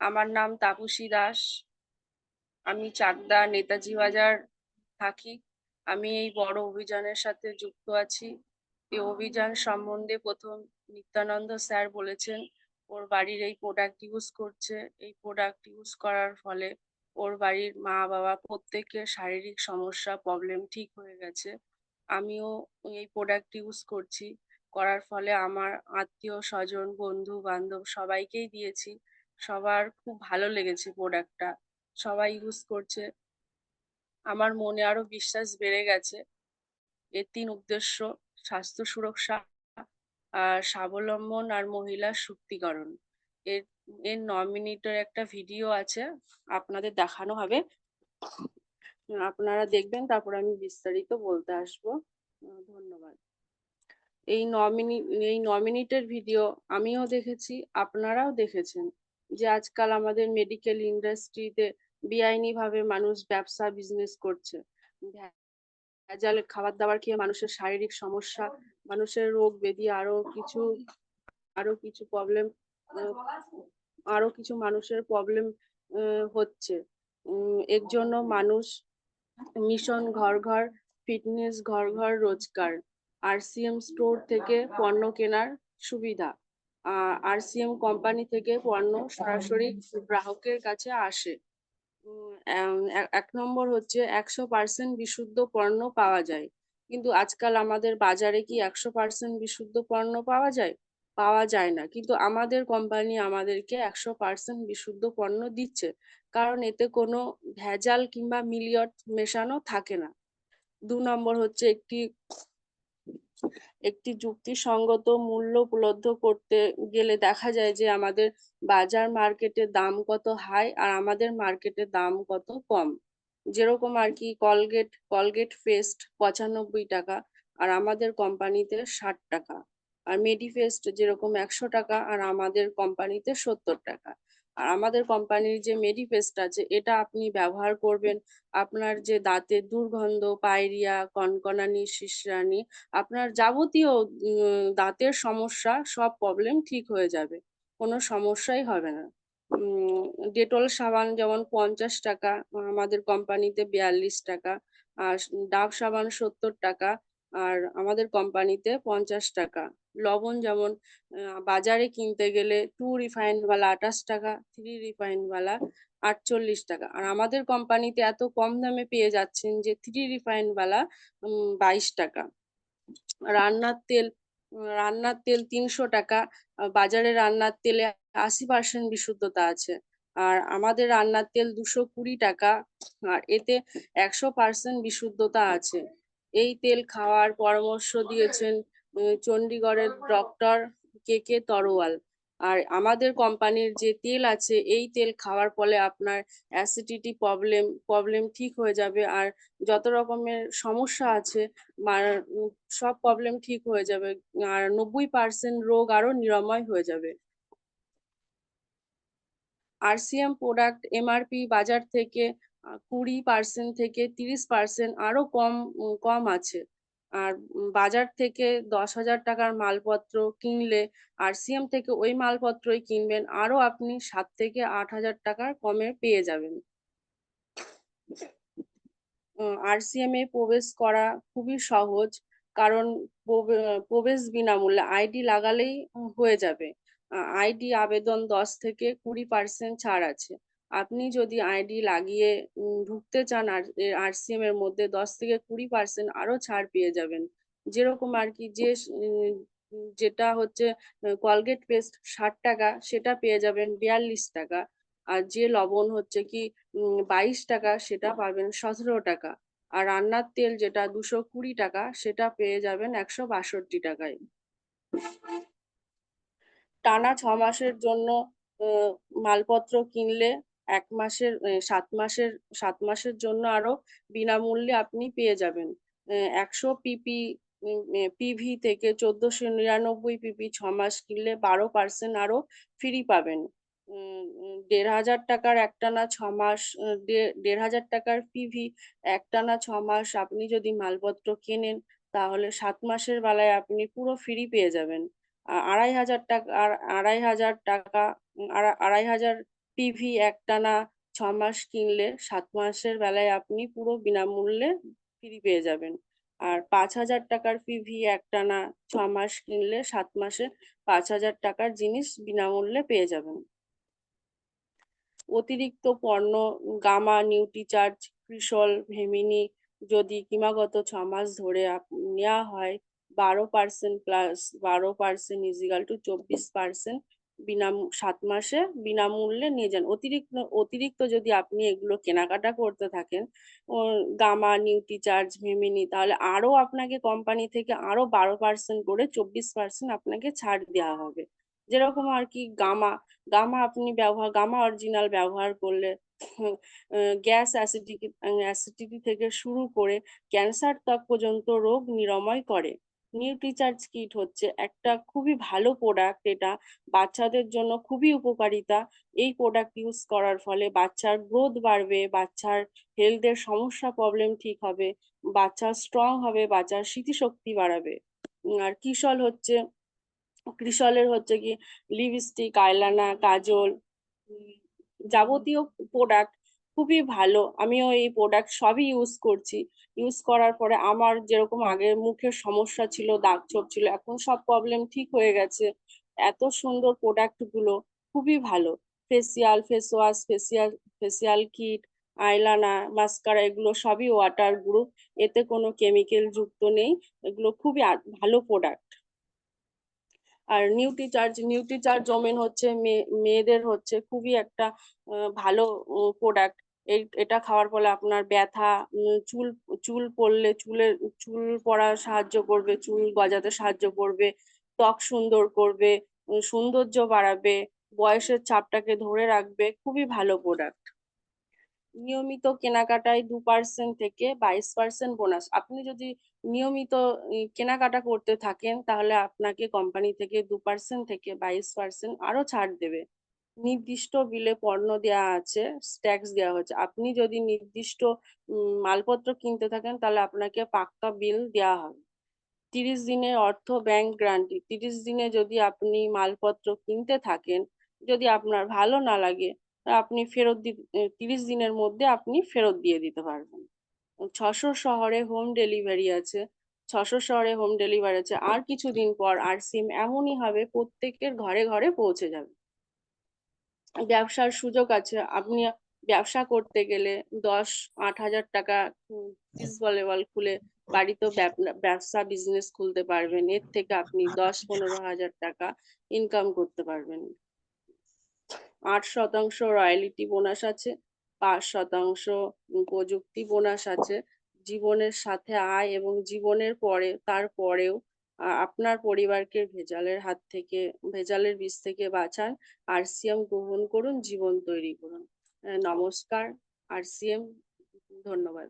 আমার নাম তাপসী দাস। আমি চাকদা নেতাজি বাজার থাকি। আমি এই বড় অভিযানের সাথে যুক্ত আছি। এই অভিযান সম্বন্ধে প্রথম নিত্যানন্দ স্যার বলেছেন, ওর বাড়ির এই প্রোডাক্ট ইউজ করছে। এই প্রোডাক্ট ইউজ করার ফলে ওর বাড়ির মা বাবা প্রত্যেকের শারীরিক সমস্যা প্রবলেম ঠিক হয়ে গেছে। আমিও এই প্রোডাক্ট ইউজ করছি। করার ফলে আমার আত্মীয় স্বজন বন্ধু বান্ধব সবাইকেই দিয়েছি। সবার খুব ভালো লেগেছে প্রোডাক্টটা সবাই ইউজ করছে। আমার মনে আরও বিশ্বাস বেড়ে গেছে। এর তিন উদ্দেশ্য, স্বাস্থ্য সুরক্ষা আর স্বাবলম্বন আর মহিলা শক্তিকরণ এর এর ন মিনিটের একটা ভিডিও আছে, আপনাদের দেখানো হবে। আপনারা দেখবেন, তারপর আমি বিস্তারিত বলতে আসব। ধন্যবাদ। এই ন মিনিট এই ন মিনিটের ভিডিও আমিও দেখেছি, আপনারাও দেখেছেন। যে আজকাল আমাদের মেডিকেল ইন্ডাস্ট্রিতে বেআইনি ভাবে মানুষ ব্যবসা বিজনেস করছে। ভেজাল খাবার দাবার খেয়ে মানুষের শারীরিক সমস্যা, মানুষের রোগ ব্যাধি আরও কিছু আরও কিছু প্রবলেম আরও কিছু মানুষের প্রবলেম হচ্ছে। এর জন্য মানুষ মিশন ঘর ঘর ফিটনেস ঘর ঘর রোজগার। আরসিএম স্টোর থেকে পণ্য কেনার সুবিধা। আরসিএম কোম্পানি থেকে পণ্য সরাসরি গ্রাহকের কাছে আসে। এক নম্বর হচ্ছে একশো পার্সেন্ট বিশুদ্ধ পণ্য পাওয়া যায়। কিন্তু আজকাল আমাদের বাজারে কি একশো পার্সেন্ট বিশুদ্ধ পণ্য পাওয়া যায়? পাওয়া যায় না। কিন্তু আমাদের কোম্পানি আমাদেরকে একশো পার্সেন্ট বিশুদ্ধ পণ্য দিচ্ছে। কারণ এতে কোনো ভেজাল কিংবা মিলিয়ট মেশানো থাকে না। দু নম্বর হচ্ছে একটি একটি যুক্তিসঙ্গত মূল্য উপলব্ধ করতে গেলে দেখা যায় যে আমাদের বাজার মার্কেটে দাম কত হাই আর আমাদের মার্কেটে দাম কত কম। যেরকম আর কি কলগেট কলগেট ফেস্ট পঁচানব্বই টাকা আর আমাদের কোম্পানিতে ষাট টাকা। আর মেডিফেস্ট যেরকম একশো টাকা আর আমাদের কোম্পানিতে সত্তর টাকা। আর আমাদের কোম্পানির যে মেডিফেস্ট আছে, এটা আপনি ব্যবহার করবেন। আপনার যে দাঁতের দুর্গন্ধ, পায়রিয়া, কনকনানি, শিশরানি, আপনার যাবতীয় দাঁতের সমস্যা, সব প্রবলেম ঠিক হয়ে যাবে। কোনো সমস্যাই হবে না। ডেটল সাবান যেমন পঞ্চাশ টাকা, আমাদের কোম্পানিতে বিয়াল্লিশ টাকা, আর ডাভ সাবান সত্তর টাকা আর আমাদের কোম্পানিতে পঞ্চাশ টাকা। লবণ যেমন বাজারে কিনতে গেলে টু রিফাইন্ড বালা, আঠাশ টাকা, থ্রি রিফাইন্ড বালা, আটচল্লিশ টাকা। আর আমাদের কোম্পানিতে এত কম দামে পেয়ে যাচ্ছেন যে, থ্রি রিফাইন্ড বালা বাইশ টাকা। রান্নার তেল রান্নার তেল তিনশো টাকা বাজারে রান্নার তেলে আশি পার্সেন্ট বিশুদ্ধতা আছে। আর আমাদের রান্নার তেল দুশো কুড়ি টাকা, আর এতে একশো পার্সেন্ট বিশুদ্ধতা আছে। এই তেল খাওয়ার পরামর্শ দিয়েছেন চণ্ডীগড়ের ডক্টর কে কে তরোয়াল। আর আমাদের কোম্পানির যে তেল আছে, এই তেল খাওয়ার ফলে আপনার অ্যাসিডিটি প্রবলেম প্রবলেম ঠিক হয়ে যাবে। আর যত রকমের সমস্যা আছে সব প্রবলেম ঠিক হয়ে যাবে। আর নব্বই পার্সেন্ট রোগ আরও নিরাময় হয়ে যাবে। আরসিএম প্রোডাক্ট এমআরপি বাজার থেকে কুড়ি পার্সেন্ট থেকে তিরিশ পার্সেন্ট আরও কম কম আছে। আর বাজার থেকে দশ হাজার টাকার মালপত্র কিনলে আরসিএম থেকে ওই মালপত্রই কিনবেন, আরও আপনি সাত থেকে আট হাজার টাকার কমে পেয়ে যাবেন। আরসিএম এ প্রবেশ করা খুবই সহজ, কারণ প্রবে- প্রবেশ বিনামূল্যে আইডি লাগালেই হয়ে যাবে। আইডি আবেদন দশ থেকে কুড়ি পার্সেন্ট ছাড় আছে। আপনি যদি আইডি লাগিয়ে ঢুকতে চান আর আরসিএম এর মধ্যে দশ থেকে কুড়ি পার্সেন্ট আরও ছাড় পেয়ে যাবেন। যেরকম আর কি যে যেটা হচ্ছে কলগেট পেস্ট ষাট টাকা, সেটা পেয়ে যাবেন বিয়াল্লিশ টাকা। আর যে লবণ হচ্ছে কি বাইশ টাকা, সেটা পাবেন সতেরো টাকা। আর রান্নার তেল যেটা দুশো কুড়ি টাকা, সেটা পেয়ে যাবেন একশো বাষট্টি টাকায়। টানা ছ মাসের জন্য মালপত্র কিনলে এক মাসের সাত মাসের সাত মাসের জন্য আরও বিনামূল্যে আপনি পেয়ে যাবেন। একশো পিপি পিভি থেকে চোদ্দশো নিরানব্বই পিপি ছ মাস কিনলে বারো পার্সেন্ট আরও ফ্রি পাবেন। দেড় হাজার টাকার একটানা ছ মাস দেড় হাজার টাকার পিভি একটানা ছ মাস আপনি যদি মালপত্র কেনেন, তাহলে সাত মাসের বেলায় আপনি পুরো ফ্রি পেয়ে যাবেন। আড়াই হাজার টাকা আড়াই হাজার টাকা আড়াই হাজার পিভি একটানা ছ মাস কিনলে, সাত মাসের বেলায় আপনি পুরো বিনামূল্যে ফ্রি পেয়ে যাবেন। আর পাঁচ হাজার টাকার পিভি একটানা ছ মাস কিনলে, সাত মাসে পাঁচ হাজার টাকার জিনিস বিনামূল্যে পেয়ে যাবেন। অতিরিক্ত পণ্য, গামা নিউট্রিচার্জ ক্রিসল ভেমিনি যদি কিমাগত ছ মাস ধরে নেওয়া হয়, বারো পার্সেন্ট প্লাস বারো পার্সেন্ট ইজিক্যাল টু চব্বিশ পার্সেন্ট বিনা সাত মাসে বিনামূল্যে নিয়ে যান। অতিরিক্ত অতিরিক্ত যদি আপনি এগুলো কেনাকাটা করতে থাকেন গামা নিউট্রিচার্জ ভেমিনি, তাহলে আরও আপনাকে কোম্পানি থেকে আরও বারো পার্সেন্ট করে চব্বিশ পার্সেন্ট আপনাকে ছাড় দেওয়া হবে। যেরকম আর কি গামা গামা আপনি ব্যবহার, গামা অরিজিনাল ব্যবহার করলে গ্যাস অ্যাসিডিটি অ্যাসিডিটি থেকে শুরু করে ক্যান্সার ত্বক পর্যন্ত রোগ নিরাময় করে। নিউট্রিচার্জ কিট হচ্ছে, একটা খুবই ভালো প্রোডাক্ট এটা। বাচ্চাদের জন্য খুবই উপকারিতা। এই প্রোডাক্ট ইউজ করার ফলে বাচ্চার গ্রোথ বাড়বে, বাচ্চার হেলথের সমস্যা প্রবলেম ঠিক হবে, বাচ্চা স্ট্রং হবে, বাচ্চার স্মৃতিশক্তি বাড়াবে। আর কিশল হচ্ছে ক্রিসলের হচ্ছে কি লিপস্টিক আইলাইনার কাজল যাবতীয় প্রোডাক্ট খুবই ভালো। আমিও এই প্রোডাক্ট সবই ইউজ করছি। ইউজ করার পরে আমার যেরকম আগে মুখের সমস্যা ছিল, দাগ ছোপ ছিল, এখন সব প্রবলেম ঠিক হয়ে গেছে। এত সুন্দর প্রোডাক্টগুলো, খুবই ভালো। Facial face wash facial facial kit eyeliner mascara এগুলো সবই ওয়াটার গ্রুপ এতে কোনো কেমিক্যাল যুক্ত নেই। এগুলো খুবই ভালো প্রোডাক্ট আর নিউট্রিচার্জ নিউট্রিচার্জ ওমেন হচ্ছে মেয়ে- মেয়েদের হচ্ছে খুবই একটা ভালো প্রোডাক্ট এটা খাওয়ার ফলে আপনার ব্যথা চুল চুল পড়লে চুলের চুল পড়া সাহায্য করবে, চুল গজাতে সাহায্য করবে, ত্বক সুন্দর করবে সৌন্দর্য বাড়াবে, বয়সের ছাপটাকে ধরে রাখবে, খুবই ভালো প্রোডাক্ট নিয়মিত কেনাকাটায় দু পার্সেন্ট থেকে বাইশ পার্সেন্ট বোনাস আপনি যদি নিয়মিত কেনাকাটা করতে থাকেন, তাহলে আপনাকে কোম্পানি থেকে দু পার্সেন্ট থেকে বাইশ পার্সেন্ট আরও ছাড় দেবে। নির্দিষ্ট বিলে পণ্য দেওয়া আছে ট্যাক্স দেওয়া হচ্ছে আপনি যদি নির্দিষ্ট মালপত্র কিনতে থাকেন, তাহলে আপনাকে পাক্কা বিল দেওয়া হবে। তিরিশ দিনের অর্থ ব্যাংক গ্রান্টি তিরিশ দিনে যদি আপনি মালপত্র কিনতে থাকেন, যদি আপনার ভালো না লাগে, আপনি ফেরত তিরিশ দিনের মধ্যে আপনি ফেরত দিয়ে দিতে পারবেন। ছশো শহরে হোম ডেলিভারি আছে, ছশো শহরে হোম ডেলিভারি আছে। আর কিছুদিন পর আর সিম এমনই হবে, প্রত্যেকের ঘরে ঘরে পৌঁছে যাবে। ব্যবসার সুযোগ আছে। আপনি ব্যবসা করতে গেলে দশ, আট হাজার টাকা বল খুলে ব্যব- ব্যবসা বিজনেস খুলতে পারবেন। এর থেকে আপনি দশ, পনেরো হাজার টাকা ইনকাম করতে পারবেন। আট শতাংশ রয়্যালিটি বোনাস আছে, পাঁচ শতাংশ প্রযুক্তি বোনাস আছে। জীবনের সাথে আয় এবং জীবনের পরে, তারপরেও আপনার পরিবারকে ভেজালের হাত থেকে, ভেজালের বিষ থেকে বাঁচান, আরসিএম গ্রহণ করুন, জীবন তৈরি করুন। নমস্কার, আরসিএম, ধন্যবাদ।